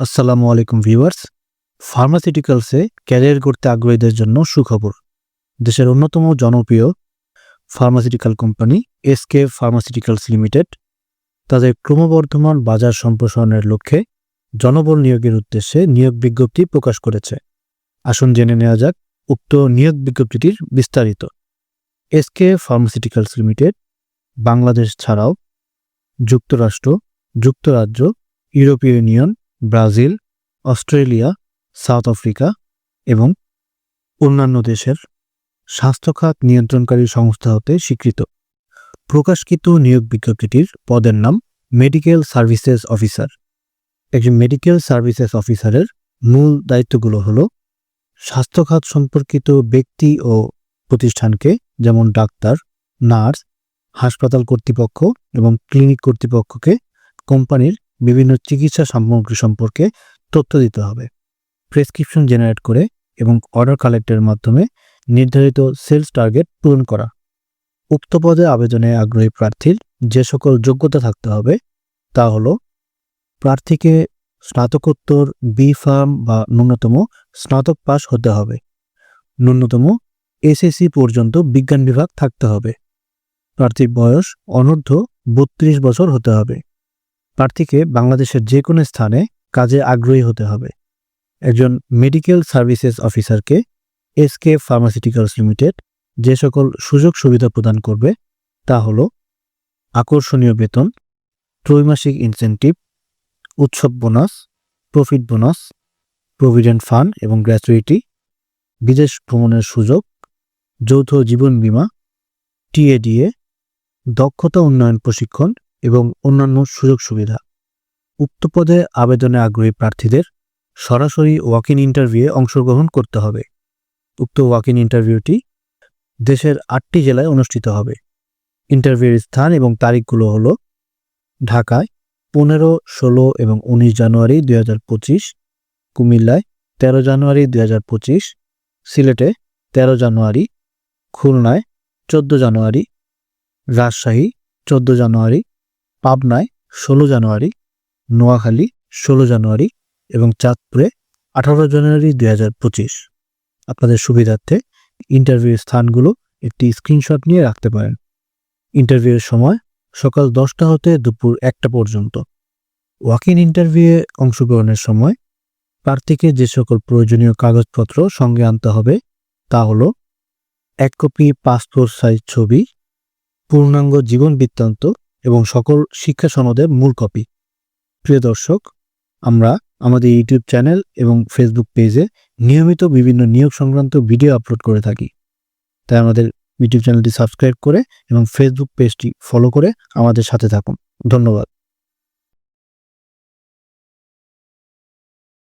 আসসালামু আলাইকুম viewers. ফার্মাসিউটিক্যালসে career করতে আগ্রহীদের জন্য সুখবর। দেশের অন্যতম জনপ্রিয় pharmaceutical company SK pharmaceuticals limited তাদের ক্রমবর্ধমান বাজার সম্প্রসারণের লক্ষ্যে জনবল নিয়োগের উদ্দেশ্যে নিয়োগ বিজ্ঞপ্তি প্রকাশ করেছে। আসুন জেনে নেওয়া যাক উক্ত নিয়োগ বিজ্ঞপ্তিটির বিস্তারিত। এসকে ফার্মাসিউটিক্যালস লিমিটেড বাংলাদেশ ছাড়াও যুক্তরাষ্ট্র, যুক্তরাজ্য, ইউরোপীয় union Brazil, Australia, South Africa এবং অন্যান্য দেশের স্বাস্থ্যখাত নিয়ন্ত্রণকারী সংস্থা হতে স্বীকৃত। প্রকাশকৃত নিয়োগ বিজ্ঞপ্তিটির পদের নাম মেডিকেল সার্ভিসেস অফিসার একজন মেডিকেল সার্ভিসেস অফিসারের মূল দায়িত্বগুলো হলো স্বাস্থ্যখাত সম্পর্কিত ব্যক্তি ও প্রতিষ্ঠানকে যেমন ডাক্তার, নার্স, হাসপাতাল কর্তৃপক্ষ এবং ক্লিনিক কর্তৃপক্ষকে কোম্পানির বিভিন্ন চিকিৎসা সামগ্রী সম্পর্কে তথ্য দিতে হবে। প্রেসক্রিপশন জেনারেট করে এবং অর্ডার কালেক্টের মাধ্যমে নির্ধারিত সেলস টার্গেট পূরণ করা। উক্ত পদে আবেদনে আগ্রহী প্রার্থীর যে সকল যোগ্যতা থাকতে হবে তা হলো প্রার্থীকে স্নাতকোত্তর বি ফার্ম বা ন্যূনতম স্নাতক পাস হতে হবে। ন্যূনতম এসএসসি পর্যন্ত বিজ্ঞান বিভাগ থাকতে হবে। প্রার্থীর বয়স অনূর্ধ্ব বত্রিশ বছর হতে হবে। প্রার্থীকে বাংলাদেশের যে কোনো স্থানে কাজে আগ্রহী হতে হবে। একজন মেডিকেল সার্ভিসেস অফিসারকে এসকে ফার্মাসিউটিক্যালস লিমিটেড যে সকল সুযোগ সুবিধা প্রদান করবে তা হল আকর্ষণীয় বেতন, ত্রৈমাসিক ইনসেন্টিভ, উৎসব bonus, profit bonus, provident fund এবং গ্র্যাচুইটি, বিদেশ ভ্রমণের সুযোগ, যৌথ জীবন বীমা টিএডিএ দক্ষতা উন্নয়ন প্রশিক্ষণ এবং অন্যান্য সুযোগ সুবিধা। উক্ত পদে আবেদনে আগ্রহী প্রার্থীদের সরাসরি ওয়াক ইন ইন্টারভিউয়ে অংশগ্রহণ করতে হবে। উক্ত ওয়াক ইন ইন্টারভিউটি দেশের আটটি জেলায় অনুষ্ঠিত হবে। ইন্টারভিউয়ের স্থান এবং তারিখগুলো হলো ঢাকায় পনেরো, ষোলো এবং উনিশ জানুয়ারি দুই হাজার পঁচিশ, কুমিল্লায় তেরো জানুয়ারি দুই হাজার পঁচিশ, সিলেটে তেরো জানুয়ারি, খুলনায় চোদ্দ জানুয়ারি, রাজশাহী চোদ্দ জানুয়ারি পাবনায় ষোলো জানুয়ারি, নোয়াখালী ষোলো জানুয়ারি এবং চাঁদপুরে আঠারো জানুয়ারি দুই হাজার পঁচিশ। আপনাদের সুবিধার্থে ইন্টারভিউর স্থানগুলো একটি স্ক্রিনশট নিয়ে রাখতে পারেন। ইন্টারভিউয়ের সময় সকাল দশটা হতে দুপুর একটা পর্যন্ত। ওয়াক ইন ইন্টারভিউয়ে অংশগ্রহণের সময় প্রার্থীকে যে সকল প্রয়োজনীয় কাগজপত্র সঙ্গে আনতে হবে তা হল এক কপি পাসপোর্ট সাইজ ছবি, পূর্ণাঙ্গ জীবন বৃত্তান্ত এবং সকল শিক্ষা সনদের মূল কপি প্রিয় দর্শক, আমরা আমাদের ইউটিউব চ্যানেল এবং ফেসবুক পেজে নিয়মিত বিভিন্ন নিয়োগ সংক্রান্ত ভিডিও আপলোড করে থাকি। তাই আমাদের ইউটিউব চ্যানেলটি সাবস্ক্রাইব করে এবং ফেসবুক পেজটি ফলো করে আমাদের সাথে থাকুন। ধন্যবাদ।